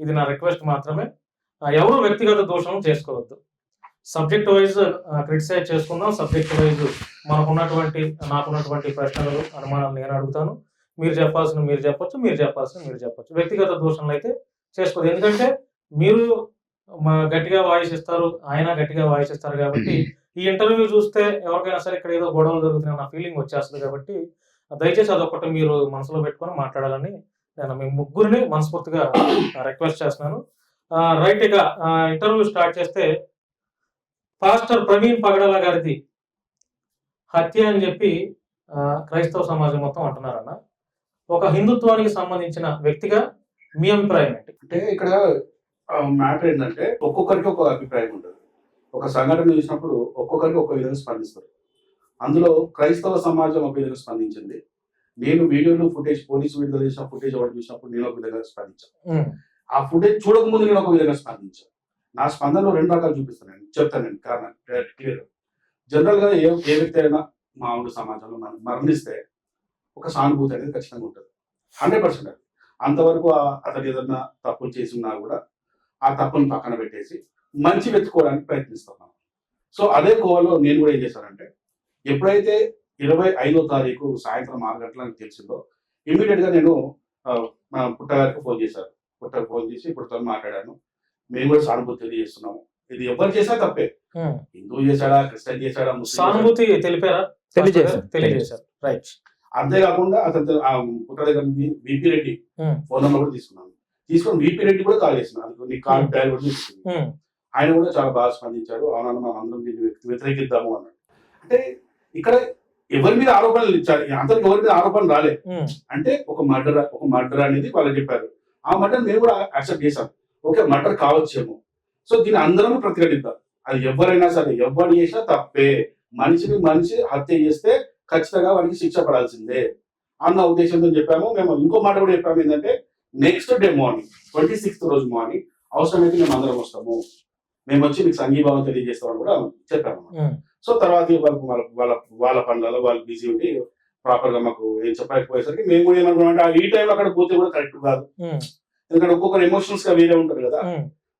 ఇది నా రిక్వెస్ట్ మాత్రమే. ఎవరు వ్యక్తిగత దోషం చేసుకోవద్దు. సబ్జెక్ట్ వైజ్ క్రిటిసైజ్ చేసుకుందాం. సబ్జెక్ట్ వైజ్ మనకున్నటువంటి నాకున్నటువంటి ప్రశ్నలు అనుమానాలు నేను అడుగుతాను. మీరు చెప్పాల్సిన మీరు చెప్పొచ్చు మీరు చెప్పాల్సిన మీరు చెప్పొచ్చు. వ్యక్తిగత దోషణలు అయితే చేసుకోదు ఎందుకంటే మీరు మా గట్టిగా వాయిస్ ఇస్తారు ఆయన గట్టిగా వాయిస్ ఇస్తారు కాబట్టి ఈ ఇంటర్వ్యూ చూస్తే ఎవరికైనా సరే ఇక్కడ ఏదో గొడవలు జరుగుతున్నాయి నా ఫీలింగ్ వచ్చేస్తుంది కాబట్టి దయచేసి అదొకటి మీరు మనసులో పెట్టుకొని మాట్లాడాలని నేను మీ ముగ్గురిని మనస్ఫూర్తిగా రిక్వెస్ట్ చేస్తున్నాను. రైట్ ఇక ఇంటర్వ్యూ స్టార్ట్ చేస్తే పాస్టర్ ప్రవీణ్ పగడాల గారిది హత్య అని చెప్పి క్రైస్తవ సమాజం మొత్తం అంటున్నారన్న. ఒక హిందుత్వానికి సంబంధించిన వ్యక్తిగా మీ అభిప్రాయం ఏంటి? అంటే ఇక్కడ మ్యాటర్ ఏంటంటే ఒక్కొక్కరికి ఒక అభిప్రాయం ఉంటుంది. ఒక సంఘటన చూసినప్పుడు ఒక్కొక్కరికి ఒక విధంగా స్పందిస్తారు. అందులో క్రైస్తవ సమాజం ఒక విధంగా స్పందించింది. నేను వీడియోలు ఫుటేజ్ పోలీసు విడుదల చేసిన ఫుటేజ్ ఒకటి చూసినప్పుడు నేను ఒక విధంగా స్పందించాను. ఆ ఫుటేజ్ చూడకముందు నేను ఒక విధంగా స్పందించాను. నా స్పందనలో రెండు రకాలు చూపిస్తాను నేను. చెప్తాను నేను కారణం క్లియర్ జనరల్గా ఏ ఏ వ్యక్తి అయినా మామూలు సమాజంలో మనం మరణిస్తే ఒక సానుభూతి అనేది ఖచ్చితంగా ఉంటుంది. హండ్రెడ్ పర్సెంట్ అది. అంతవరకు అతను ఏదన్నా తప్పులు చేసి ఉన్నా కూడా ఆ తప్పును పక్కన పెట్టేసి మంచి వెతుకోవడానికి ప్రయత్నిస్తున్నాం సో అదే కోవలో నేను కూడా ఏం చేశానంటే ఎప్పుడైతే ఇరవై ఐదో తారీఖు సాయంత్రం ఆరు గంటలకు తెలిసిందో. ఇమీడియట్గా నేను మా పుట్టగారికి ఫోన్ చేశాను పుట్టకు ఫోన్ చేసి పుట్టతో మాట్లాడాను. మేము కూడా సానుభూతి తెలియజేస్తున్నాము. ఇది ఎవరు చేసినా తప్పే. హిందూ చేశాడా క్రిస్టియన్ చేశాడా? సానుభూతి తెలిపారా? తెలియజేశారు. తెలియజేశారు. రైట్ అంతేకాకుండా అతను ఆ పుట్ట దగ్గర విపి రెడ్డి. ఫోన్ నెంబర్ కూడా తీసుకున్నాను. తీసుకొని విపి రెడ్డి కూడా కాల్ చేస్తున్నాను నీ కాల్ డైల్ కూడా తీసుకుంది ఆయన కూడా చాలా బాగా స్పందించాడు. అవునా మనం అందరం దీన్ని వ్యతిరేకిద్దాము అన్నాడు. అంటే ఇక్కడ ఎవరి మీద ఆరోపణలు ఇచ్చారు అందరికి ఎవరి మీద ఆరోపణలు రాలే. అంటే ఒక మర్డర్ ఒక మర్డర్ అనేది వాళ్ళు చెప్పారు. ఆ మర్డర్ మేము కూడా యాక్సెప్ట్ చేశాం. Okay murder కావచ్చేమో. సో దీన్ని అందరం ప్రతిఘటిద్దాం. అది ఎవరైనా సరే ఎవరు చేసినా తప్పే. మనిషిని మనిషి హత్య చేస్తే ఖచ్చితంగా వానికి శిక్ష పడాల్సిందే. అన్న ఉద్దేశంతో చెప్పాము. మేము ఇంకో మాట కూడా చెప్పాము ఏంటంటే next day morning twenty sixth రోజు మార్నింగ్ అవసరమైతే మేము అందరం వస్తాము. మేము వచ్చి మీకు సంఘీభావం తెలియజేస్తామని కూడా చెప్పాము సో తర్వాత వాళ్ళకు వాళ్ళ వాళ్ళ వాళ్ళ పనులలో వాళ్ళు బిజీ ఉండి ప్రాపర్గా మాకు ఏం చెప్పకపోయేసరికి మేము కూడా ఏమనుకున్నాం అంటే ఈ టైంలో అక్కడ పోతే కూడా కరెక్ట్ కాదు. ఎందుకంటే ఒక్కొక్కరు ఎమోషనల్స్గా వేరే ఉంటారు కదా.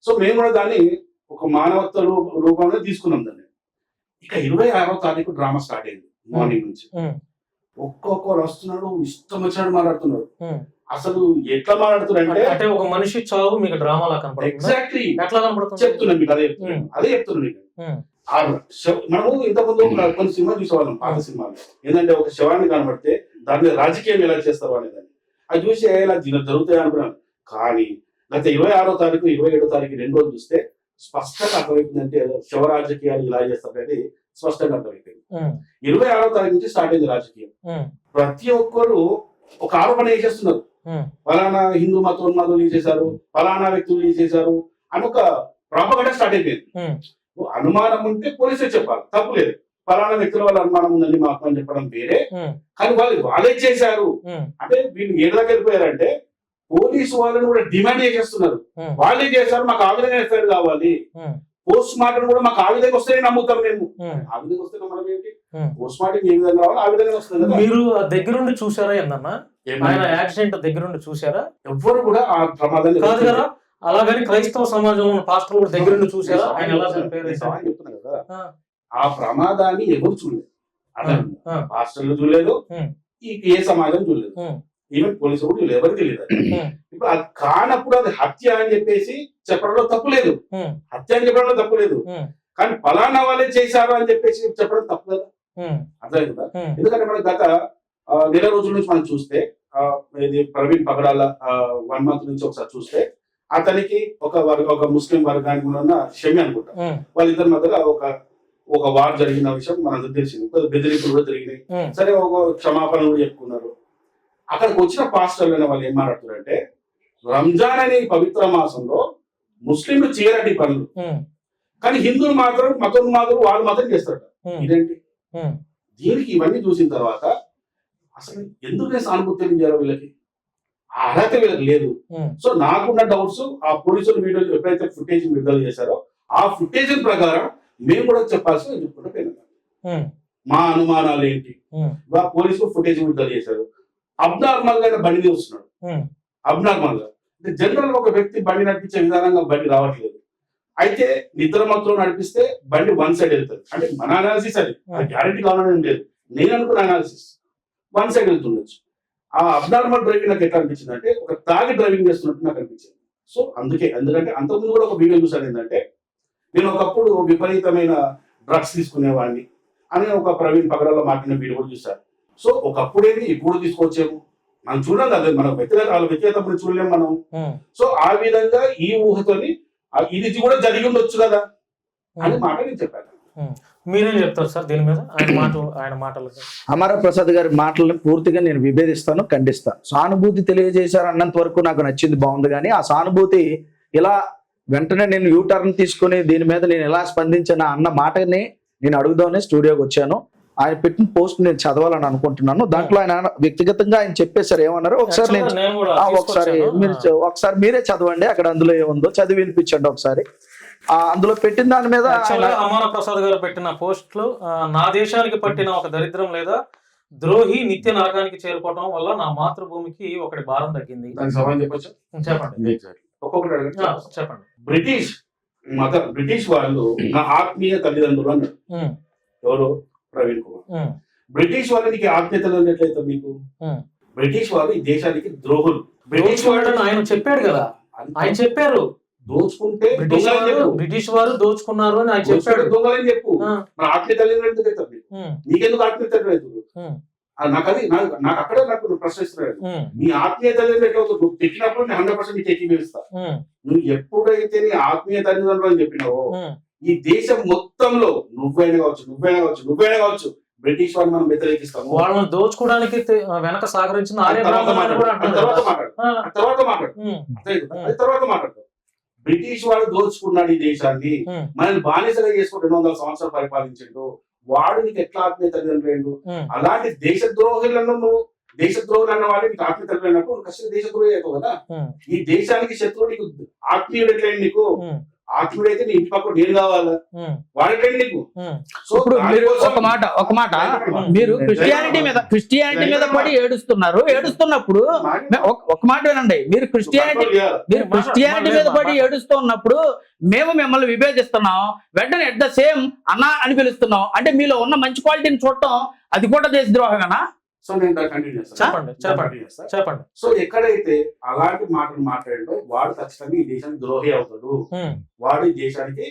సో మేము కూడా దాన్ని ఒక మానవత్వ రూపంలో తీసుకున్నాం దాన్ని. ఇక ఇరవై ఆరో తారీఖు డ్రామా స్టార్ట్ అయింది మార్నింగ్ నుంచి. ఒక్కొక్కరు వస్తున్నాడు ఇష్టం వచ్చినట్టు మాట్లాడుతున్నారు. ఉమ్. అసలు ఎట్లా మాట్లాడుతున్నారు అంటే అంటే ఒక మనిషి చావు మీకు డ్రామాలా కనపడుతుంది? ఎగ్జాక్ట్లీ ఎట్లా కనపడుతుంది? చెప్తున్నాను మీకు అదే చెప్తున్నాను అదే చెప్తున్నాను మీకు. మనము ఇంతకుముందు కొన్ని సినిమా చూసేవాళ్ళం పాత సినిమాలు. ఏంటంటే ఒక శవాన్ని కనబడితే దాని మీద రాజకీయం ఎలా చేస్తారు అనేదాన్ని అది చూసి "ఏ, ఇలా జరుగుతాయి? అనుకున్నాను. కానీ గత ఇరవై ఆరో తారీఖు ఇరవై ఏడో తారీఖు రెండు రోజులు చూస్తే స్పష్టంగా అర్థమైపోయిందంటే శవ రాజకీయాలు ఇలా చేస్తారు అనేది స్పష్టంగా అర్థమైపోయింది ఇరవై ఆరో తారీఖు నుంచి స్టార్ట్ అయింది రాజకీయం. ప్రతి ఒక్కరు ఒక ఆరోపణ వేసేస్తున్నారు ఉమ్, ఫలానా హిందూ మతోన్మాదులు తీసేశారు ఫలానా వ్యక్తులు తీసేశారు అని ఒక ప్రాపగండ స్టార్ట్ అయిపోయింది. అనుమానం ఉంటే పోలీసే చెప్పాలి. తప్పులేదు ఫలానా వ్యక్తుల వల్ల అనుమానం ఉందని మాకు అని చెప్పడం వేరే. కానీ వాళ్ళు వాళ్ళే చేశారు. అంటే వీళ్ళు ఏడు దాకా వెళ్ళిపోయారంటే పోలీసు వాళ్ళని కూడా డిమాండ్ చేసేస్తున్నారు. వాళ్ళే చేశారు? మాకు ఆ విధంగా ఎఫ్ఐఆర్ కావాలి. పోస్ట్ మార్టం కూడా మాకు ఆ విధంగా వస్తేనే నమ్ముతాం మేము. ఆ. విధంగా వస్తే నమ్మడం ఏంటి. పోస్ట్ మార్టం ఏ విధంగా రావాలి ఆ విధంగా వస్తుంది మీరు ఆ దగ్గరుండి చూసారా ఏందన్నా? ఆయన యాక్సిడెంట్ దగ్గరుండి చూసారా ఎవ్వరు కూడా ఆ ప్రమాదాన్ని కాదు కదా అలాగని క్రైస్తవ సమాజంలో ఉన్న పాస్టర్ కూడా దగ్గరుండి చూసారా ఆయన ఎలా చెప్తున్నా కదా. ఆ. ప్రమాదాన్ని ఎవరు చూడలేదు. అర్థం ఆ. హాస్టల్ చూడలేదు ఏ సమాజం చూడలేదు. ఈవెన్ పోలీసు కూడా ఎవరికి తెలియదు. ఇప్పుడు అది కానప్పుడు అది హత్య అని చెప్పేసి చెప్పడంలో తప్పు లేదు. హత్య అని చెప్పడంలో తప్పు లేదు. కానీ ఫలానా వాళ్ళే చేశారు అని చెప్పేసి చెప్పడం తప్పు కదా. అర్థమైంది? కదా ఎందుకంటే మనకి గత నెల రోజుల నుంచి మనం చూస్తే ఇది ప్రవీణ్ పగడాల వన్ మంత్ నుంచి ఒకసారి చూస్తే అతనికి ఒక వర్గ ఒక ముస్లిం వర్గానికి ఉన్న షమి అనుకుంటా. వాళ్ళిద్దరి మధ్యలో ఒక ఒక వార్ జరిగిన విషయం మనకు తెలిసింది. బెదిరింపులు కూడా జరిగినాయి. సరే ఒక క్షమాపణ కూడా చెప్పుకున్నారు. అక్కడికి వచ్చిన పాస్టర్లు అనే వాళ్ళు ఏం మాట్లాడుతున్నారంటే రంజాన్ అనే పవిత్ర మాసంలో ముస్లింలు చేయరండి ఈ పనులు కానీ హిందువులు మాత్రం మతం మాత్రం వాళ్ళు మాత్రం చేస్తారట. ఇదేంటి? దీనికి ఇవన్నీ చూసిన తర్వాత అసలు ఎందుకు సానుభూతి తెలియజేయాలి వీళ్ళకి? ఆ అర్హత వీళ్ళకి లేదు. సో నాకున్న డౌట్స్ ఆ పోలీసులు వీడియో ఎప్పుడైతే ఫుటేజ్ విడుదల చేశారో ఆ ఫుటేజ్ ప్రకారం మేము కూడా చెప్పాల్సి చెప్పుకుంటూ పోయినాం మా అనుమానాలు ఏంటి? పోలీసులు ఫుటేజ్ విడుదల చేశారు. అబ్నార్మల్గా బండి వస్తున్నాడు. ఉమ్, అబ్నార్మల్గా అంటే జనరల్ ఒక వ్యక్తి బండి నడిపించే విధానంగా బండి రావట్లేదు. అయితే నిద్ర మత్తులో నడిపిస్తే బండి వన్ సైడ్ వెళ్తుంది. అంటే మన అనాలిసిస్ అది. గ్యారంటీ కావాలని లేదు. నేను అనుకున్న అనాలిసిస్ వన్ సైడ్ వెళ్తుండొచ్చు. ఆ అబ్నార్మల్ డ్రైవింగ్ నాకు ఎట్లా అనిపించింది అంటే ఒక తాగి డ్రైవింగ్ చేస్తున్నట్టు నాకు అనిపించింది. సో అందుకే ఎందుకంటే అంతకుముందు కూడా ఒక వీడియో చూసాను ఏంటంటే నేను ఒకప్పుడు విపరీతమైన డ్రగ్స్ తీసుకునేవాడిని అని ఒక ప్రవీణ్ పగడాల్లో మాట్లాడిన వీడియో కూడా చూశాను. సో ఒకప్పుడేది ఇప్పుడు తీసుకొచ్చాము మనం చూడడం కదా మన వ్యక్తిగత వాళ్ళ వ్యక్తిగత మనం. చూడలేము మనం సో ఆ విధంగా ఈ ఊహతోని ఇది కూడా జరిగి ఉండొచ్చు కదా అని. మాట నేను చెప్పాను. మీరేం చెప్తారు సార్ దీని మీద? ఆయన మాటలు ఆయన మాటలు. అమర ప్రసాద్ గారి మాటలను పూర్తిగా నేను విభేదిస్తాను ఖండిస్తాను. సానుభూతి తెలియజేశారు అన్నంత వరకు నాకు నచ్చింది బాగుంది కానీ ఆ సానుభూతి ఇలా వెంటనే నేను యూ టర్న్ తీసుకుని దీని మీద నేను ఎలా స్పందించాను అన్న మాటని నేను అడుగుదామని స్టూడియోకి వచ్చాను. ఆయన పెట్టిన పోస్ట్ నేను చదవాలని అనుకుంటున్నాను. దాంట్లో ఆయన వ్యక్తిగతంగా ఆయన చెప్పేశారు ఏమన్నారు? ఒకసారి నేను ఒకసారి. మీరు ఒకసారి మీరే చదవండి అక్కడ అందులో ఏముందో చదివి వినిపించండి ఒకసారి. అందులో పెట్టిన దాని మీద అమర ప్రసాద్ గారు పెట్టిన పోస్ట్లో నా దేశానికి పట్టిన ఒక దరిద్రం లేదా ద్రోహి నిత్య నరకానికి చేరుకోవటం వల్ల నా మాతృభూమికి ఒకటి భారం తగ్గింది. దానికి సమాధానం చెప్పొచ్చు? చెప్పండి. ఒక్కొక్కటి చెప్పండి. బ్రిటిష్ మత బ్రిటిష్ వాళ్ళు నా ఆత్మీయ తల్లిదండ్రులు అన్నారు. ఎవరు? ప్రవీణ్ కుమార్. బ్రిటిష్ వాళ్ళకి ఆత్మీయతలు ఉన్నట్లయితే మీకు. బ్రిటిష్ వాళ్ళు ఈ దేశానికి ద్రోహులు. బ్రిటిష్ దోచుకున్నాడని ఆయన చెప్పాడు కదా. ఆయన చెప్పారు. దోచుకుంటే బ్రిటిష్ వారు దోచుకున్నారు అని ఆయన చెప్పాడు. దొంగలని చెప్పు. నా ఆత్మీయ తల్లిదండ్రులు ఎందుకు అవుతారు నీకెందుకు ఆత్మీయత లేదు? ఉమ్, నాకు అది నాకు అక్కడే నాకు ప్రశ్నిస్తున్నాడు నీ ఆత్మీయ తల్లిదండ్రులు ఎట్లా అవుతుంది నువ్వు తిట్టినప్పుడు నేను హండ్రెడ్ పర్సెంట్ నీకు ఉమ్, నువ్వు ఎప్పుడైతే నీ ఆత్మీయ తల్లిదండ్రులు అని చెప్పినావో. ఈ దేశం మొత్తంలో నువ్వైనా కావచ్చు నువ్వైనా కావచ్చు నువ్వైనా కావచ్చు బ్రిటిష్ వాళ్ళని మనం వ్యతిరేకిస్తాము. వాళ్ళని దోచుకోవడానికి వెనక సహకరించిన తర్వాత మాట్లాడు. తర్వాత. మాట్లాడు. తర్వాత మాట్లాడు. తర్వాత బ్రిటిష్ వాడు దోచుకున్నాడు ఈ దేశాన్ని. మనల్ని బానిసగా చేసుకుని రెండు వందల సంవత్సరాలు పరిపాలించిండు. వాడు నీకు ఎట్లా ఆత్మీయ తల్లిదండ్రులు అలాంటి దేశద్రోహులను నువ్వు దేశద్రోహులు అన్న వాళ్ళు నీకు ఆత్మీయ తల్లిదండ్రులు నువ్వు ఖచ్చితంగా దేశద్రోహి అవుతావు కదా? ఈ దేశానికి శత్రువు నీకు ఆత్మీయుడు ఎట్లయింది నీకు? నీ ఇంటి పక్కన నేను కావాలా? వాడెట్లయింది నీకు. సో ఇప్పుడు మీరు ఒక మాట ఒక మాట. మీరు క్రిస్టియానిటీ మీద క్రిస్టియానిటీ మీద పడి ఏడుస్తున్నారు. ఏడుస్తున్నప్పుడు ఒక- మాట వినండి. మీరు క్రిస్టియానిటీ మీరు క్రిస్టియానిటీ మీద పడి. ఏడుస్తున్నప్పుడు మేము మిమ్మల్ని విభేదిస్తున్నాం. వెంటనే ఎట్ ద సేమ్ అన్నా అని పిలుస్తున్నాం. అంటే మీలో ఉన్న మంచి క్వాలిటీని చూడటం అది కూడా దేశద్రోహమేనా? సో నేను దాన్ని కంటిన్యూ చేస్తాను చెప్పండి చెప్పండి సో ఎక్కడైతే అలాంటి మాటలు మాట్లాడో వాడు ఖచ్చితంగా ఈ దేశానికి ద్రోహి అవుతాడు. వాడు ఈ దేశానికి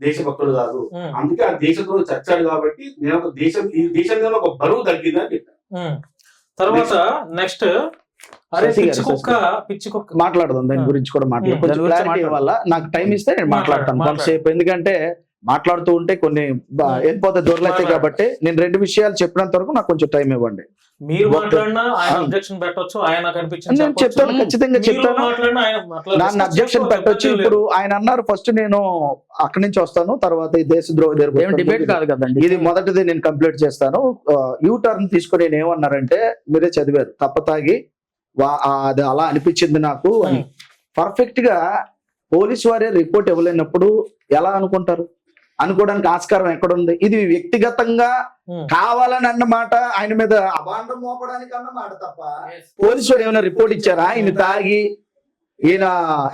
దేశభక్తుడు కాదు. అందుకే ఆ దేశద్రోహి చచ్చాడు కాబట్టి నేను ఒక దేశం ఈ దేశం మీద ఒక బరువు తగ్గింది అని చెప్పాను. తర్వాత నెక్స్ట్. అరే పిచ్చి కుక్క పిచ్చి కుక్క. మాట్లాడదాం దాని. గురించి కూడా మాట్లాడదాం. వల్ల నాకు టైం ఇస్తే నేను మాట్లాడు, మాట్లాడతాను మాట్లాడు. కొంతసేపు. ఎందుకంటే మాట్లాడుతూ ఉంటే కొన్ని. వెళ్ళిపోతే దొరలైతాయి. కాబట్టి నేను రెండు విషయాలు చెప్పినంత వరకు నాకు కొంచెం టైం ఇవ్వండి. మీరు మాట్లాడినా ఆయన ఆ. అబ్జెక్షన్ పెట్టొచ్చు ఆయన కనిపించింది నేను చెప్తాను ఖచ్చితంగా చెప్తాను. నన్ను అబ్జెక్షన్ పెట్టొచ్చు. ఇప్పుడు ఆయన అన్నారు ఫస్ట్ నేను అక్కడి నుంచి వస్తాను తర్వాత ఈ దేశద్రోహ. డిబేట్ కాదు కదండి. ఇది మొదటిది నేను కంప్లీట్ చేస్తాను. యూ టర్న్ తీసుకుని నేను ఏమన్నారంటే మీరే చదివారు తప్పతాగి అది అలా అనిపించింది నాకు అని. పర్ఫెక్ట్గా పోలీస్ వారే రిపోర్ట్ ఇవ్వలేనప్పుడు ఎలా అనుకుంటారు? అనుకోవడానికి ఆస్కారం ఎక్కడుంది? ఇది వ్యక్తిగతంగా. కావాలని అన్నమాట ఆయన మీద అభాండం మోపడానికి అన్నమాట తప్ప పోలీసు ఏమైనా రిపోర్ట్ ఇచ్చారా? ఈయన తాగి ఈయన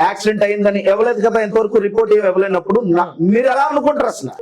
యాక్సిడెంట్ అయిందని? ఇవ్వలేదు కదా ఇంతవరకు రిపోర్ట్ ఇవ్వలేనప్పుడు? మీరు ఎలా అనుకుంటారు అసలు?